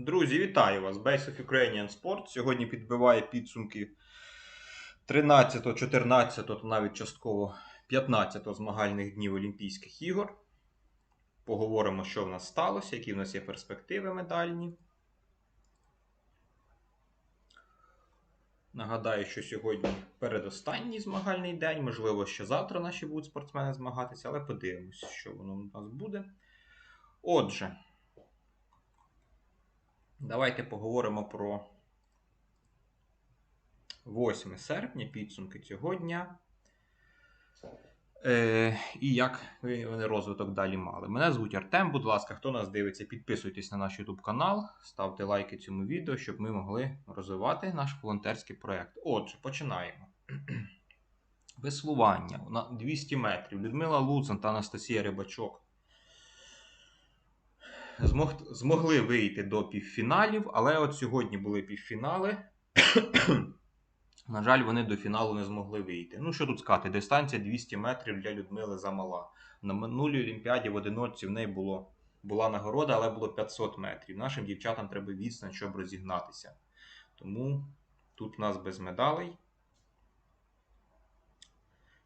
Друзі, вітаю вас! Base of Ukrainian Sport сьогодні підбиває підсумки 13, 14 та навіть частково 15 змагальних днів Олімпійських ігор. Поговоримо, що в нас сталося, які в нас є перспективи медальні. Нагадаю, що сьогодні передостанній змагальний день. Можливо, ще завтра наші будуть спортсмени змагатися, але подивимось, що воно у нас буде. Отже. Давайте поговоримо про 8 серпня, підсумки цього дня. Е, І як вони розвиток далі мали. Мене звуть Артем. Будь ласка, хто нас дивиться, підписуйтесь на наш YouTube канал, ставте лайки цьому відео, щоб ми могли розвивати наш волонтерський проєкт. Отже, починаємо. Веслування на 200 метрів. Людмила Луцин та Анастасія Рибачок змог, змогли вийти до півфіналів, але от сьогодні були півфінали. На жаль, вони до фіналу не змогли вийти. Ну, що тут сказати, дистанція 200 метрів для Людмили замала. На минулій Олімпіаді в одиночці в неї було, була нагорода, але було 500 метрів. Нашим дівчатам треба відстань, щоб розігнатися. Тому тут у нас без медалей.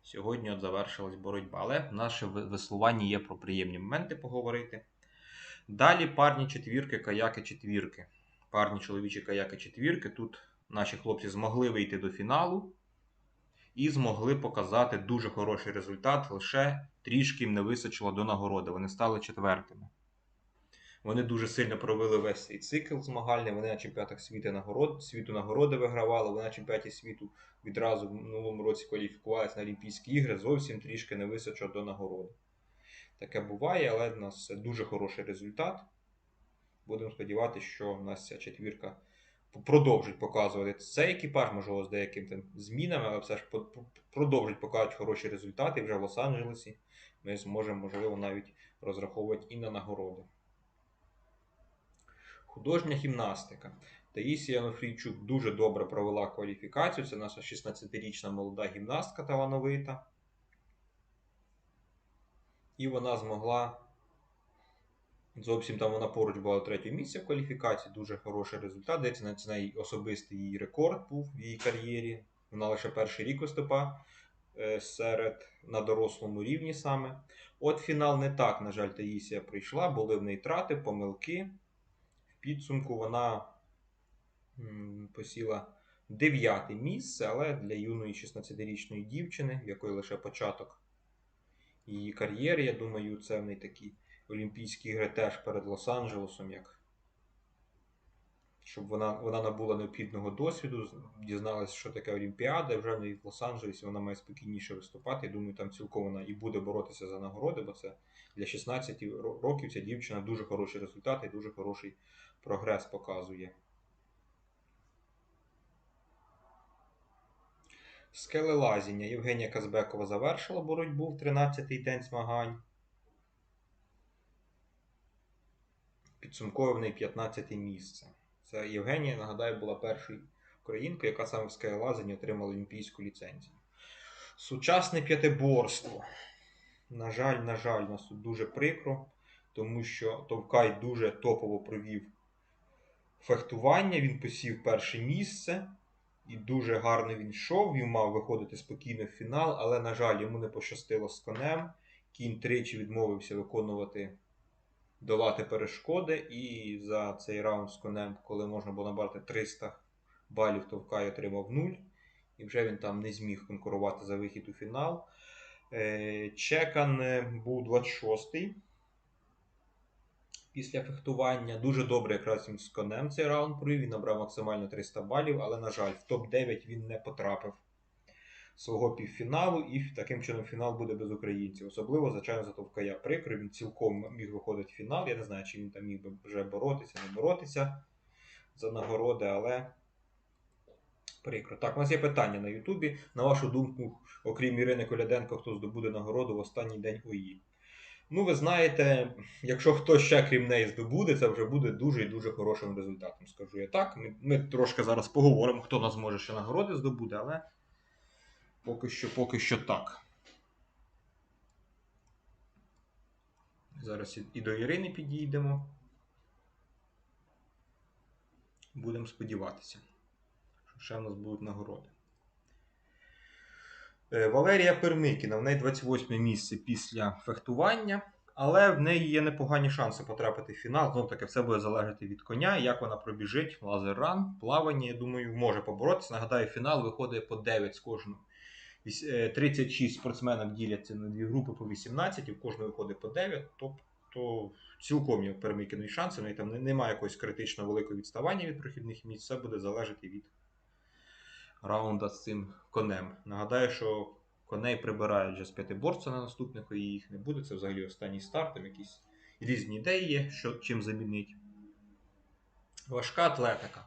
Сьогодні от завершилась боротьба. Але в наше веслування є про приємні моменти поговорити. Далі парні четвірки, каяки четвірки. Парні чоловічі каяки четвірки. Тут наші хлопці змогли вийти до фіналу і змогли показати дуже хороший результат. Лише трішки їм не височило до нагороди. Вони стали четвертими. Вони дуже сильно провели весь цей цикл змагальний. Вони на чемпіонатах світу нагород, світу нагороди вигравали. Вони на чемпіонаті світу відразу в минулому році кваліфікувалися на Олімпійські ігри. Зовсім трішки не височило до нагороди. Таке буває, але в нас дуже хороший результат. Будемо сподіватися, що в нас ця четвірка продовжить показувати цей екіпаж, можливо, з деякими там змінами, але все ж продовжить показувати хороші результати. Вже в Лос-Анджелесі ми зможемо, можливо, навіть розраховувати і на нагороди. Художня гімнастика. Таїсія Нофрійчук дуже добре провела кваліфікацію. Це наша 16-річна молода гімнастка талановита. І вона змогла. Зовсім там вона поруч була третє місце в кваліфікації, дуже хороший результат. Це неї особистий її рекорд був в її кар'єрі. Вона лише перший рік виступа серед на дорослому рівні саме. От фінал не так, на жаль, Таїсія прийшла, були в неї трати, помилки. В підсумку вона посіла дев'яте місце, але для юної 16-річної дівчини, в якої лише початок її кар'єри. Я думаю, це в неї такі Олімпійські ігри теж перед Лос-Анджелесом, як щоб вона вона набула необхідного досвіду, дізналася, що таке Олімпіада, і вже в Лос-Анджелесі вона має спокійніше виступати. Я думаю, там цілком вона і буде боротися за нагороди, бо це для 16 років ця дівчина дуже хороші результати і дуже хороший прогрес показує. Скелелазіння. Євгенія Казбекова завершила боротьбу в 13-й день змагань. Підсумкове в неї 15 місце. Це Євгенія, нагадаю, була першою українкою, яка саме в скелелазінні отримала олімпійську ліцензію. Сучасне п'ятиборство. На жаль, на жаль, нас тут дуже прикро, тому що Товкай дуже топово провів фехтування. Він посів перше місце. І дуже гарно він йшов, він мав виходити спокійно в фінал, але, на жаль, йому не пощастило з конем. Кінь тричі відмовився виконувати, долати перешкоди. І за цей раунд з конем, коли можна було набрати 300 балів, Товкай отримав 0. І вже він там не зміг конкурувати за вихід у фінал. Е, Чекан е, був 26-й після фехтування. Дуже добре якраз він з конем цей раунд провів. Він набрав максимально 300 балів, але, на жаль, в топ-9 він не потрапив свого півфіналу, і таким чином фінал буде без українців. Особливо, звичайно, за Товкая прикро. Він цілком міг виходити в фінал. Я не знаю, чи він там міг би вже боротися, не боротися за нагороди, але. Прикро. Так, у нас є питання на Ютубі. На вашу думку, окрім Ірини Коляденко, хто здобуде нагороду в останній день ОІ? Ну, ви знаєте, якщо хтось ще крім неї здобуде, це вже буде дуже і дуже хорошим результатом, скажу я так. Ми, ми трошки зараз поговоримо, хто нас може ще нагороди здобуде, але поки що, поки що так. Зараз і до Ірини підійдемо. Будемо сподіватися, що ще в нас будуть нагороди. Е, Валерія Пермикіна, в неї 28 місце після фехтування, але в неї є непогані шанси потрапити в фінал. Знов таки, все буде залежати від коня, як вона пробіжить, лазер-ран, плавання, я думаю, може поборотися. Нагадаю, фінал виходить по 9 з кожного. Віс- е, 36 спортсменів діляться на дві групи по 18, і в кожної виходить по 9. Тобто цілком є перемикані шанси. Там немає якогось критично великого відставання від прохідних місць. Все буде залежати від раунда з цим конем. Нагадаю, що коней прибирають вже з п'ятиборця на наступних, і їх не буде. Це взагалі останній старт, там якісь різні ідеї є, що чим замінить. Важка атлетика.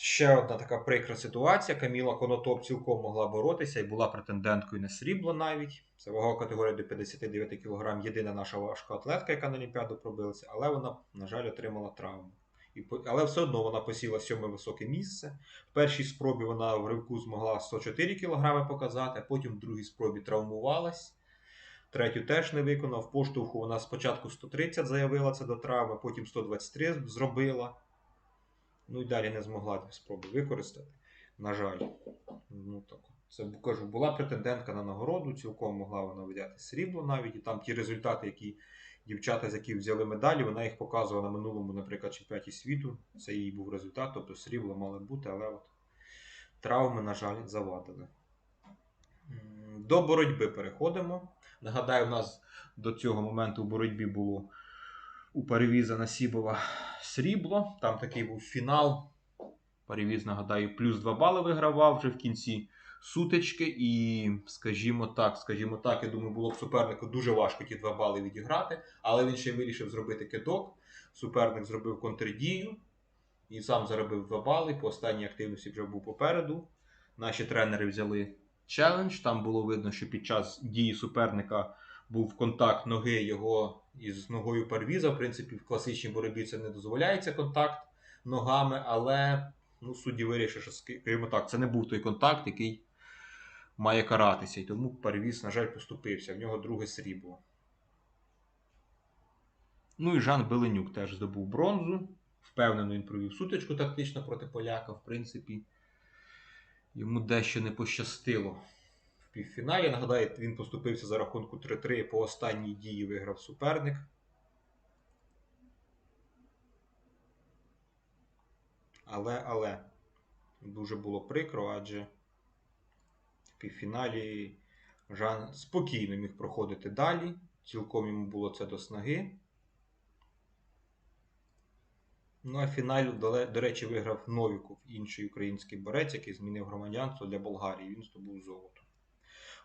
Ще одна така прикра ситуація. Каміла Конотоп цілком могла боротися і була претенденткою на срібло навіть. Це вагова категорія до 59 кг. Єдина наша важка атлетка, яка на Олімпіаду пробилася, але вона, на жаль, отримала травму. Але все одно вона посіла сьоме високе місце. В першій спробі вона в ривку змогла 104 кг показати, потім в другій спробі травмувалась. Третю теж не виконав. Поштовху вона спочатку 130 заявила це до травми, потім 123 зробила. Ну і далі не змогла спроби використати. На жаль. Ну, так, це кажу, була претендентка на нагороду, цілком могла вона взяти срібло навіть. І там ті результати, які дівчата, з яких взяли медалі, вона їх показувала на минулому, наприклад, чемпіонаті світу. Це її був результат, тобто срібло мало бути, але от травми, на жаль, завадили. До боротьби переходимо. Нагадаю, у нас до цього моменту в боротьбі було у перевіза Насібова срібло. Там такий був фінал. Перевіз, нагадаю, плюс 2 бали вигравав вже в кінці сутички. І, скажімо так, скажімо так, я думаю, було б супернику дуже важко ті 2 бали відіграти, але він ще вирішив зробити кидок. Суперник зробив контрдію і сам заробив 2 бали. По останній активності вже був попереду. Наші тренери взяли челендж. Там було видно, що під час дії суперника був контакт ноги його із ногою первіза. В принципі, в класичній боротьбі це не дозволяється контакт ногами, але ну, судді вирішили, що скажімо так, це не був той контакт, який має каратися. І тому первіз, на жаль, поступився. В нього друге срібло. Ну і Жан Беленюк теж здобув бронзу. Впевнено, він провів сутичку тактично проти поляка. В принципі, йому дещо не пощастило в півфіналі. Нагадаю, він поступився за рахунку 3-3 по останній дії виграв суперник. Але, але дуже було прикро, адже півфіналі Жан спокійно міг проходити далі. Цілком йому було це до снаги. Ну а фіналі, до речі, виграв Новіков, інший український борець, який змінив громадянство для Болгарії. Він здобув золото.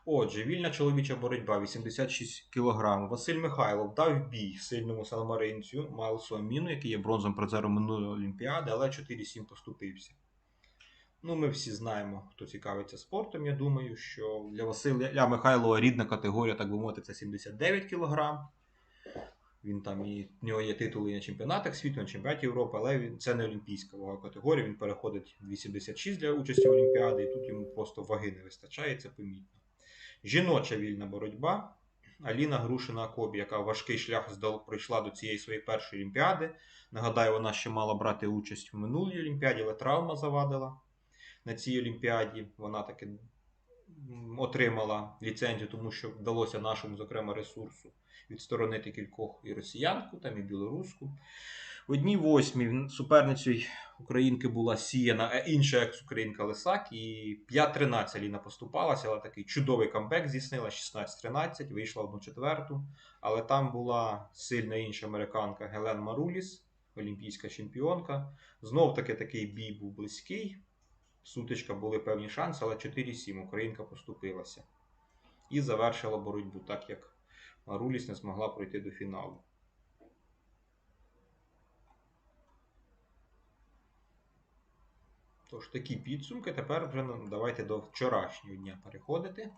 Отже, вільна чоловіча боротьба 86 кг. Василь Михайлов дав бій сильному саномаринцю Майлсу Аміну, який є бронзовим призером минулої Олімпіади, але 4-7 поступився. Ну, ми всі знаємо, хто цікавиться спортом. Я думаю, що для Василя Михайлова рідна категорія, так би мовити, це 79 кг. Він там і в нього є титули на чемпіонатах світу, на чемпіонаті Європи, але він це не олімпійська вага категорія. Він переходить 276 для участі в Олімпіаді, і тут йому просто ваги не вистачає, це помітно. Жіноча вільна боротьба. Аліна Грушина Акобі, яка важкий шлях здал, пройшла до цієї своєї першої олімпіади. Нагадаю, вона ще мала брати участь в минулій олімпіаді, але травма завадила на цій олімпіаді. Вона таки отримала ліцензію, тому що вдалося нашому, зокрема, ресурсу відсторонити кількох і росіянку, там і білоруську. В одній восьмій суперницею Українки була сіяна, а інша екс-українка Лисак, і 5-13 Ліна поступалася, але такий чудовий камбек здійснила 16-13, вийшла одну четверту. Але там була сильна інша американка Гелен Маруліс, олімпійська чемпіонка. Знов таки такий бій був близький. Сутичка були певні шанси, але 4-7 Українка поступилася. І завершила боротьбу, так як Маруліс не змогла пройти до фіналу. Тож, такі підсумки. Тепер вже ну, давайте до вчорашнього дня переходити.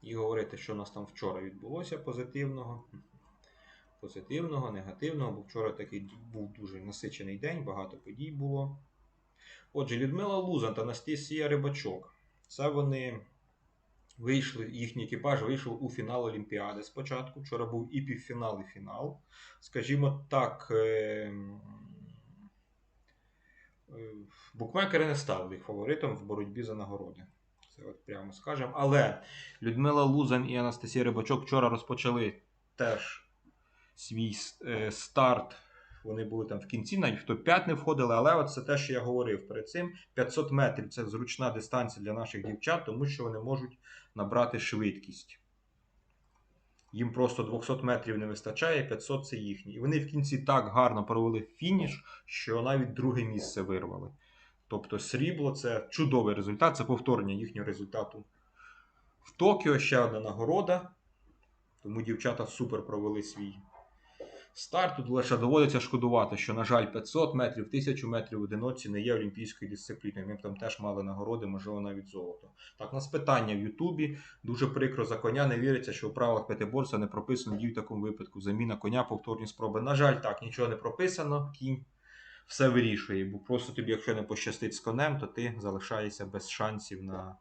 І говорити, що у нас там вчора відбулося позитивного. Позитивного, негативного, бо вчора такий був дуже насичений день, багато подій було. Отже, Людмила Лузан та Анастасія Рибачок. Це вони вийшли, їхній екіпаж вийшов у фінал Олімпіади спочатку. Вчора був і півфінал, і фінал. Скажімо так, е, Е, Букмекери не ставили їх фаворитом в боротьбі за нагороди. Це от прямо скажемо. Але Людмила Лузан і Анастасія Рибачок вчора розпочали теж свій е, старт. Вони були там в кінці, навіть в топ-5 не входили, але от це те, що я говорив перед цим. 500 метрів це зручна дистанція для наших дівчат, тому що вони можуть набрати швидкість. Їм просто 200 метрів не вистачає, 500 це їхні. І вони в кінці так гарно провели фініш, що навіть друге місце вирвали. Тобто срібло це чудовий результат, це повторення їхнього результату в Токіо. Ще одна нагорода. Тому дівчата супер провели свій старт. Тут лише доводиться шкодувати, що, на жаль, 500 метрів, 1000 метрів в одиноці не є олімпійською дисципліною. Ми б там теж мали нагороди, можливо, навіть золото. Так, у нас питання в Ютубі. Дуже прикро за коня. Не віриться, що у правилах п'ятиборця не прописано дій в такому випадку. Заміна коня, повторні спроби. На жаль, так, нічого не прописано. Кінь все вирішує. Бо просто тобі, якщо не пощастить з конем, то ти залишаєшся без шансів на,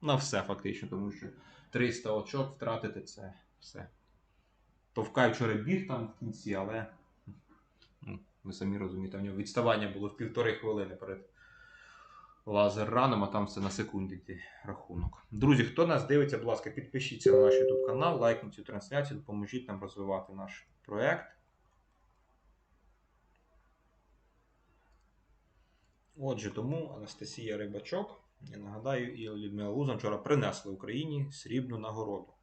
на все, фактично, тому що 300 очок втратити це все. Товкай вчора біг там в кінці, але ну, ви самі розумієте, у нього відставання було в півтори хвилини перед лазер раном, а там все на секунди йде рахунок. Друзі, хто нас дивиться, будь ласка, підпишіться на наш YouTube канал, лайкніть цю трансляцію, допоможіть нам розвивати наш проект. Отже, тому Анастасія Рибачок, я нагадаю, і Людмила Лузан вчора принесли Україні срібну нагороду.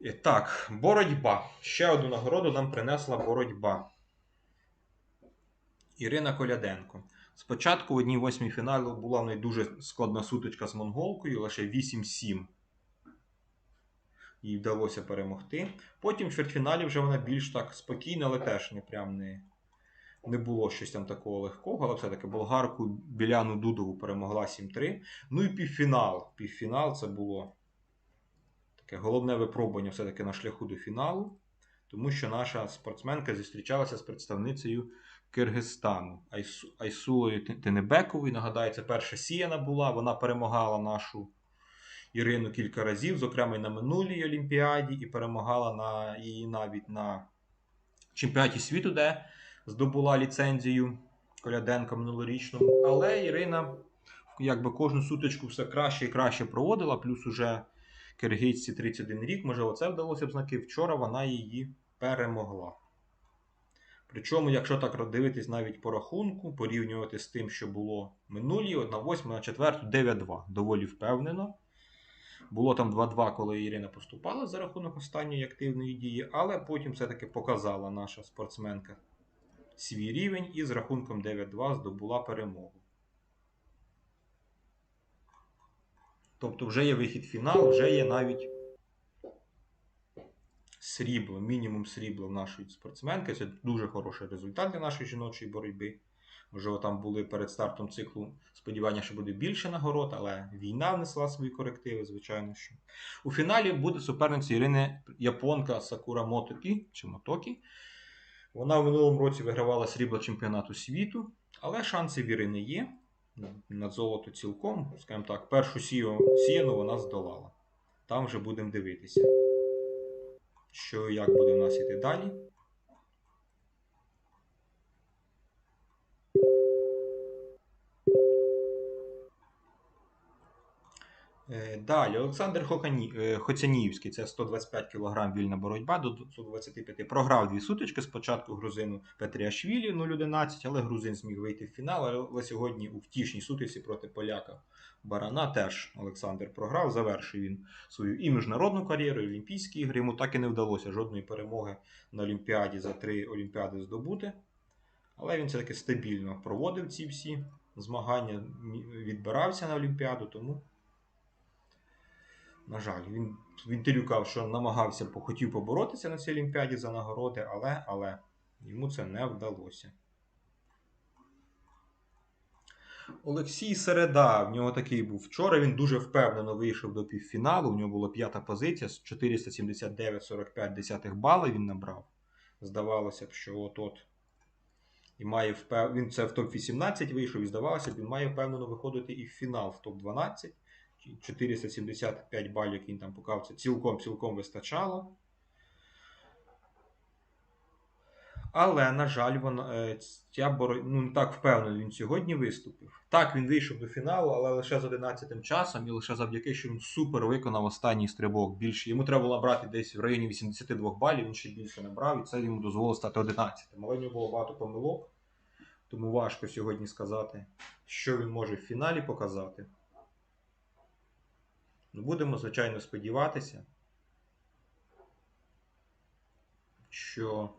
І так, боротьба. Ще одну нагороду нам принесла боротьба. Ірина Коляденко. Спочатку в одній восьмій фіналу була в неї дуже складна сутичка з монголкою, лише 8-7. Їй вдалося перемогти. Потім в чвертьфіналі вже вона більш так спокійна, але теж не прям не, не було щось там такого легкого. Але все-таки болгарку Біляну Дудову перемогла 7-3. Ну і півфінал. Півфінал це було таке головне випробування все-таки на шляху до фіналу, тому що наша спортсменка зустрічалася з представницею Киргизстану Айсулою Тенебековою. Нагадаю, це перша сіяна була. Вона перемагала нашу Ірину кілька разів, зокрема і на минулій Олімпіаді, і перемагала на її навіть на чемпіонаті світу, де здобула ліцензію Коляденка минулорічному. Але Ірина якби кожну сутичку все краще і краще проводила, плюс уже киргизці 31 рік, можливо, це вдалося б знаки. Вчора вона її перемогла. Причому, якщо так дивитись навіть по рахунку, порівнювати з тим, що було минулі, от на 8, на 4, 9-2. Доволі впевнено. Було там 2-2, коли Ірина поступала за рахунок останньої активної дії, але потім все-таки показала наша спортсменка свій рівень і з рахунком 9-2 здобула перемогу. Тобто вже є вихід фінал, вже є навіть срібло, мінімум срібла в нашої спортсменки. Це дуже хороший результат для нашої жіночої боротьби. Можливо, там були перед стартом циклу сподівання, що буде більше нагород, але війна внесла свої корективи, звичайно. що. У фіналі буде суперниця Ірини Японка Сакура Мотокі чи Мотокі. Вона в минулому році вигравала срібло чемпіонату світу, але шанси в Ірини є на золото цілком, скажімо так, першу сіяну вона здолала. Там вже будемо дивитися, що і як буде в нас іти далі. Далі, Олександр Хохані... Хоцяніївський, це 125 кг вільна боротьба до 125 Програв дві сутички. Спочатку грузину Петріашвілі 0-11, але грузин зміг вийти в фінал. Але сьогодні у втішній сутичці проти поляка Барана теж Олександр програв. Завершив він свою і міжнародну кар'єру, і Олімпійські ігри. Йому так і не вдалося жодної перемоги на Олімпіаді за три Олімпіади здобути. Але він все-таки стабільно проводив ці всі змагання, відбирався на Олімпіаду, тому. На жаль, він в інтерв'ю казав, що намагався хотів поборотися на цій Олімпіаді за нагороди, але але йому це не вдалося. Олексій Середа, в нього такий був вчора. Він дуже впевнено вийшов до півфіналу. У нього була п'ята позиція з 479,45 бали він набрав. Здавалося б, що от-от. І має впев... Він це в топ-18 вийшов, і здавалося б, він має впевнено виходити і в фінал в топ-12. 475 балів, які він там показав, це цілком-цілком вистачало. Але, на жаль, вона, е, ця боро... ну, не так впевнено він сьогодні виступив. Так, він вийшов до фіналу, але лише з 11 часом і лише завдяки, що він супер виконав останній стрибок. Більше йому треба було набрати десь в районі 82 балів, він ще більше набрав, і це йому дозволило стати 11. Але в нього було багато помилок, тому важко сьогодні сказати, що він може в фіналі показати. Ну, Будемо, звичайно, сподіватися, що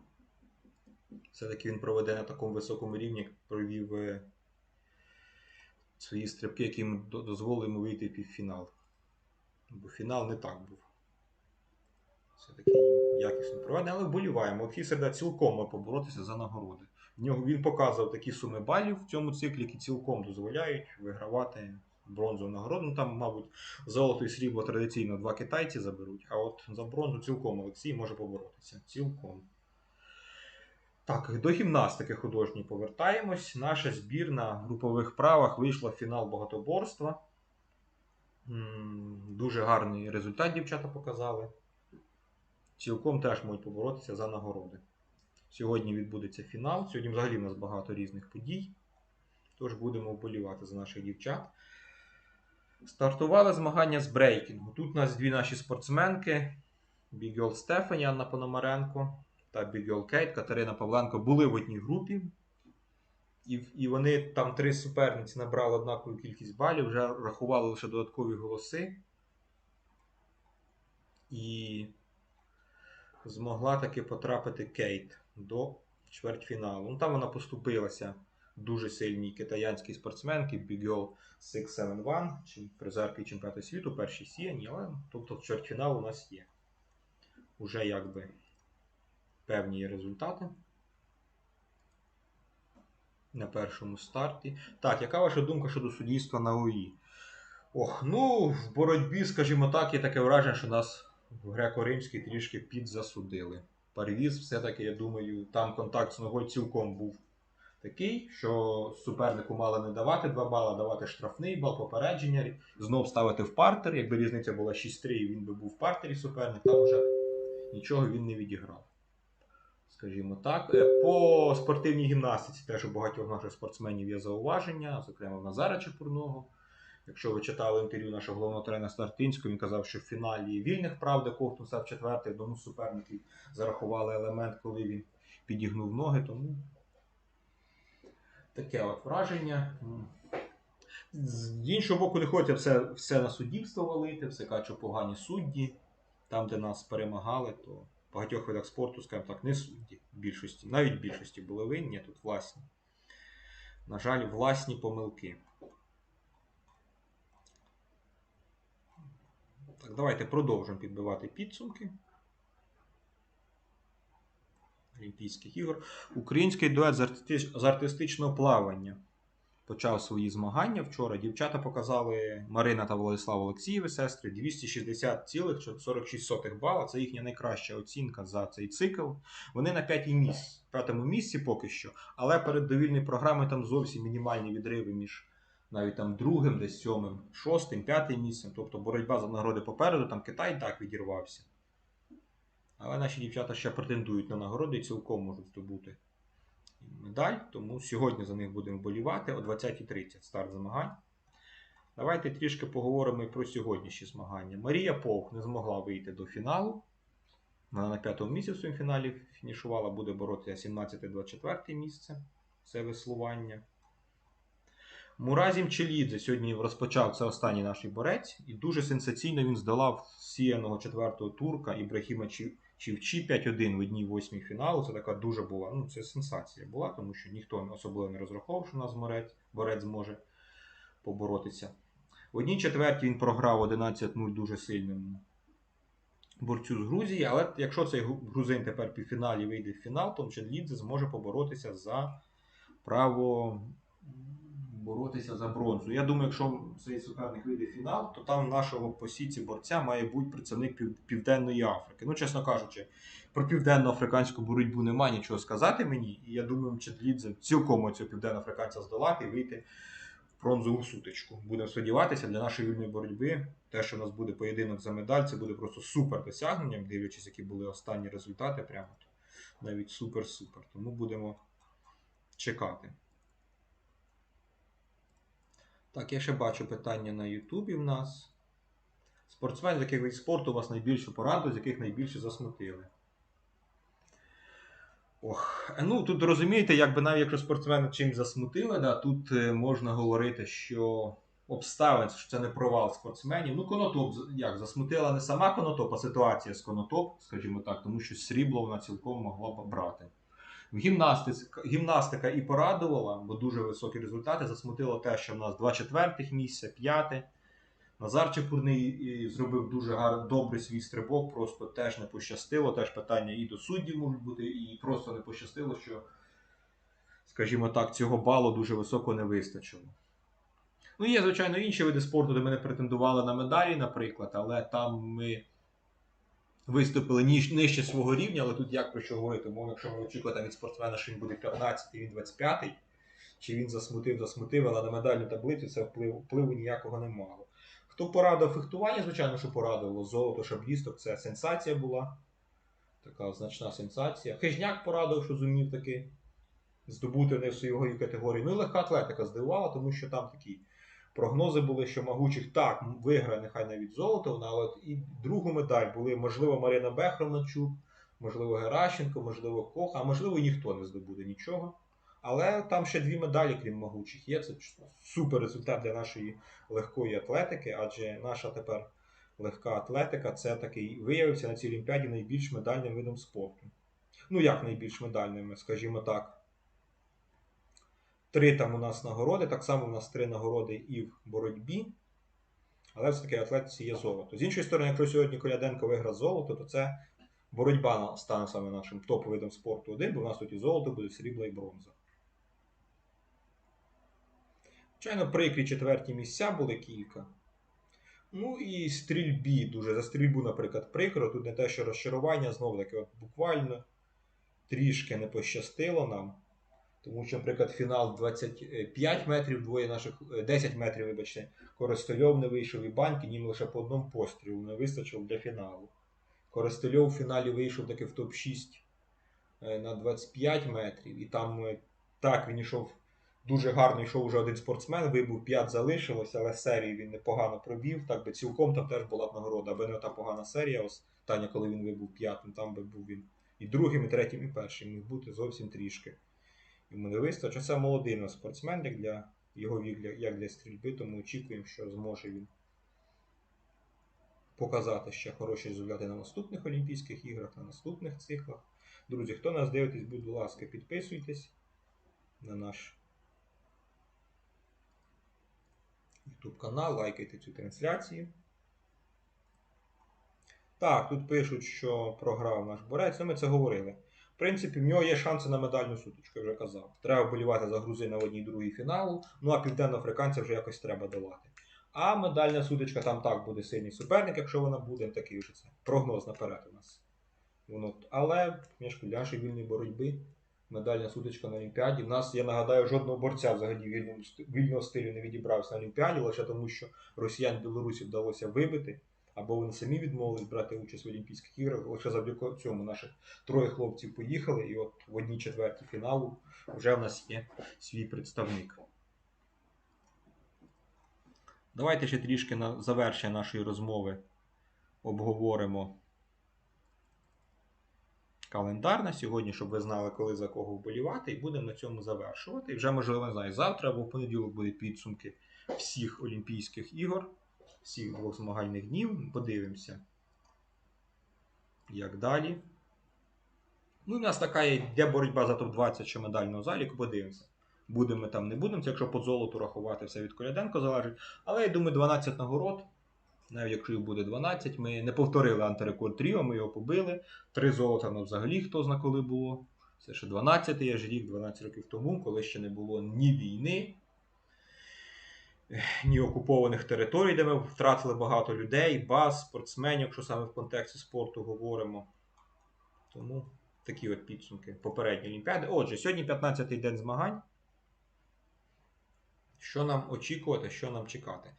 все-таки він проведе на такому високому рівні, як провів е, свої стрибки, які йому до- дозволили йому вийти в півфінал. Бо фінал не так був. Все-таки якісно проведений, але вболіваємо. Олексій Серда цілком може поборотися за нагороди. В нього він показував такі суми балів в цьому циклі, які цілком дозволяють вигравати бронзову нагороду. Ну там, мабуть, золото і срібло традиційно два китайці заберуть, а от за бронзу цілком Олексій може поборотися. Цілком. Так, до гімнастики художньої повертаємось. Наша збірна в групових правах вийшла в фінал багатоборства. Дуже гарний результат дівчата показали. Цілком теж можуть поборотися за нагороди. Сьогодні відбудеться фінал. Сьогодні взагалі в нас багато різних подій. Тож будемо вболівати за наших дівчат. Стартували змагання з брейкінгу. Тут у нас дві наші спортсменки: Бігьол Стефані, Анна Пономаренко та Бігьол Кейт Катерина Павленко були в одній групі. І, і вони там три суперниці набрали однакову кількість балів, вже рахували лише додаткові голоси. І змогла таки потрапити Кейт до чвертьфіналу. Ну, там вона поступилася дуже сильній китаянській спортсменки Бігьол 671, чи призерки чемпіонату світу, першій сіяні, але тобто чвертьфінал у нас є. Уже якби певні результати на першому старті. Так, яка ваша думка щодо суддівства на ОІ? Ох, ну, в боротьбі, скажімо так, є таке враження, що нас в греко-римській трішки підзасудили. Парвіз, все-таки, я думаю, там контакт з ногою цілком був такий, що супернику мали не давати 2 бали, давати штрафний бал, попередження, знов ставити в партер. Якби різниця була 6-3, і він би був в партері суперник, там вже нічого він не відіграв. Скажімо так. Е, По спортивній гімнастиці теж у багатьох наших спортсменів є зауваження, зокрема Назара Чепурного. Якщо ви читали інтерв'ю нашого головного тренера Стартинського, він казав, що в фіналі вільних прав, де ковтун став четвертий, одному з суперників зарахували елемент, коли він підігнув ноги, тому таке от враження. З іншого боку, не хочеться все, все на суддівство валити, все кажуть, погані судді. Там, де нас перемагали, то в багатьох видах спорту, скажімо так, не судді більшості, навіть більшості були винні, тут власні. На жаль, власні помилки. Так, давайте продовжимо підбивати підсумки. Олімпійських ігор. Український дует з, артисти- з артистичного плавання почав свої змагання вчора. Дівчата показали Марина та Владислав Олексієві, сестри, 260,46 бала. Це їхня найкраща оцінка за цей цикл. Вони на п'ятій місці, п'ятому місці поки що, але перед довільною програмою там зовсім мінімальні відриви між навіть там другим, десь сьомим, шостим, п'ятим місцем. Тобто боротьба за нагороди попереду, там Китай так відірвався. Але наші дівчата ще претендують на нагороди і цілком можуть здобути медаль. Тому сьогодні за них будемо вболівати о 20.30 старт змагань. Давайте трішки поговоримо і про сьогоднішні змагання. Марія Повх не змогла вийти до фіналу. Вона на п'ятому місці в своєму фіналі фінішувала, буде боротися 17-24 місце. Це веслування. Муразім Челідзе сьогодні розпочав це останній наш борець, і дуже сенсаційно він здолав сіяного четвертого турка Ібрахіма Чів- Чівчі 5-1 в одній восьмій фіналу. Це така дуже була. Ну, це сенсація була, тому що ніхто особливо не розраховував, що у нас борець, борець зможе поборотися. В одній четвертій він програв 11-0 дуже сильному борцю з Грузії, але якщо цей грузин тепер півфіналі вийде в фінал, то Чедлідзе зможе поборотися за право боротися за бронзу. Я думаю, якщо цей суперник вийде в фінал, то там нашого по сіці борця має бути представник Пів- Південної Африки. Ну, чесно кажучи, про південно-африканську боротьбу немає нічого сказати мені. І я думаю, Чедлідзе цілком цього південно-африканця здолати і вийти в бронзову сутичку. Будемо сподіватися, для нашої вільної боротьби те, що в нас буде поєдинок за медаль, це буде просто супер досягненням, дивлячись, які були останні результати. Прямо Навіть супер-супер. Тому будемо чекати. Так, я ще бачу питання на Ютубі в нас. Спортсмен, з яких видів спорту вас найбільше пораду, з яких найбільше засмутили. Ох, ну тут розумієте, якби навіть якщо спортсмена чимось засмутили, да, тут е, можна говорити, що обставин, що це не провал спортсменів. Ну, конотоп як засмутила не сама конотоп, а ситуація з конотоп, скажімо так, тому що срібло вона цілком могла б брати. В гімнастиці, гімнастика і порадувала, бо дуже високі результати. Засмутило те, що в нас два четвертих місця, п'яте. Назар Чепурний зробив дуже гар... добрий свій стрибок, просто теж не пощастило. Теж питання і до суддів можуть бути, і просто не пощастило, що, скажімо так, цього балу дуже високо не вистачило. Ну, є, звичайно, інші види спорту, де ми не претендували на медалі, наприклад, але там ми виступили нижче свого рівня, але тут як про що говорити? Мов, якщо ми очікуємо від спортсмена, що він буде 15 він 25-й, чи він засмутив, засмутив, але на медальну таблицю це впливу, впливу ніякого не мало. Хто порадив фехтування, звичайно, що порадило. Золото шаблісток це сенсація була. Така значна сенсація. Хижняк порадив, що зумів таки здобути не в своїй категорії. Ну і легка атлетика здивувала, тому що там такі прогнози були, що Магучих так виграє нехай навіть золото, вона, от і другу медаль були, можливо, Марина Бехромначук, можливо, Геращенко, можливо, Кох, а можливо, ніхто не здобуде нічого. Але там ще дві медалі, крім могучих, є. Це супер результат для нашої легкої атлетики, адже наша тепер легка атлетика це такий виявився на цій Олімпіаді найбільш медальним видом спорту. Ну, як найбільш медальними, скажімо так. Три там у нас нагороди, так само у нас три нагороди і в боротьбі. Але все-таки атлетиці є золото. З іншої сторони, якщо сьогодні Коляденко виграє золото, то це боротьба стане саме нашим топ-видом спорту один, бо у нас тут і золото буде, срібло і бронза. Звичайно, прикрі четверті місця були кілька. Ну і стрільбі дуже. За стрільбу, наприклад, прикро. Тут не те, що розчарування, знову таки, от буквально трішки не пощастило нам. Тому що, наприклад, фінал 25 метрів, двоє наших, е, 10 метрів, вибачте, Коростельов не вийшов і банки, їм лише по одному пострілу не вистачило для фіналу. Коростельов в фіналі вийшов таки в топ-6 е, на 25 метрів, і там е, так він йшов дуже гарно йшов вже один спортсмен, вибув 5 залишилось, але серії він непогано пробів. Так би цілком там теж була б нагорода, аби не та погана серія. Остання, коли він вибув п'ятим, там би був він і другим, і третім, і першим міг бути зовсім трішки. Вистачить. Це молодий спортсмен, як для його вік, як для стрільби, тому очікуємо, що зможе він показати ще хороші результати на наступних Олімпійських іграх, на наступних циклах. Друзі, хто нас дивитесь, будь ласка, підписуйтесь на наш YouTube канал, лайкайте цю трансляцію. Так, тут пишуть, що програв наш борець, ну ми це говорили. Принципі, в нього є шанси на медальну сутичку, я вже казав. Треба болівати за грузина в одній другій фіналу, ну а південноафриканця вже якось треба долати. А медальна сутичка там так буде сильний суперник, якщо вона буде, такий вже це. Прогноз наперед у нас. Воно, але між вільної боротьби медальна сутичка на Олімпіаді. У нас, я нагадаю, жодного борця взагалі вільного, вільного стилю не відібрався на Олімпіаді, лише тому, що росіян Білорусі вдалося вибити, або вони самі відмовились брати участь в Олімпійських іграх. Лише завдяки цьому наших троє хлопців поїхали, і от в одній четвертій фіналу вже в нас є свій представник. Давайте ще трішки на завершення нашої розмови обговоримо календар на сьогодні, щоб ви знали, коли за кого вболівати, і будемо на цьому завершувати. І вже, можливо, не знаю, завтра або в понеділок будуть підсумки всіх Олімпійських ігор, всіх двох змагальних днів. Подивимося, як далі. Ну, у нас така йде боротьба за топ-20 що медального заліку, подивимося. Будемо ми там, не будемо, якщо по золоту рахувати, все від Коляденко залежить. Але я думаю, 12 нагород, навіть якщо їх буде 12, ми не повторили антирекорд Тріо, ми його побили. Три золота ну, взагалі хто зна коли було. Це ще 12-й аж рік, 12 років тому, коли ще не було ні війни, ні окупованих територій, де ми втратили багато людей, баз, спортсменів, якщо саме в контексті спорту говоримо. Тому такі от підсумки попередньої Олімпіади. Отже, сьогодні 15-й день змагань. Що нам очікувати, що нам чекати?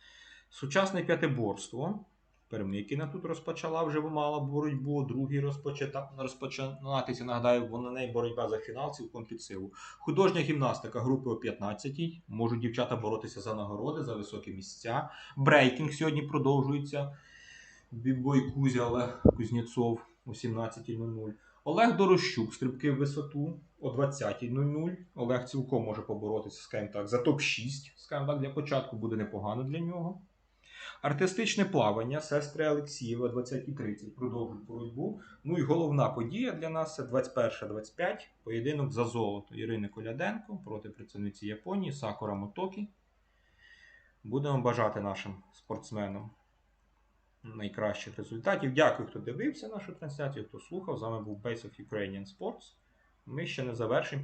Сучасне п'ятиборство. Пермикіна тут розпочала вже мала боротьбу, другий розпочинатися. Нагадаю, бо на неї боротьба за фінал цілком під силу. Художня гімнастика групи о 15 Можуть дівчата боротися за нагороди, за високі місця. Брейкінг сьогодні продовжується. Бібой Кузя Олег Кузнєцов о 17.00. Олег Дорощук, стрибки в висоту о 20.00. Олег цілком може поборотися, скажімо так, за топ-6, скажімо так, для початку буде непогано для нього. Артистичне плавання, сестри Олексієва 20.30 продовжують боротьбу. Ну і головна подія для нас це 21-25, поєдинок за золото Ірини Коляденко проти представниці Японії Сакура Мотокі. Будемо бажати нашим спортсменам найкращих результатів. Дякую, хто дивився нашу трансляцію, хто слухав. З вами був Base of Ukrainian Sports. Ми ще не завершимо.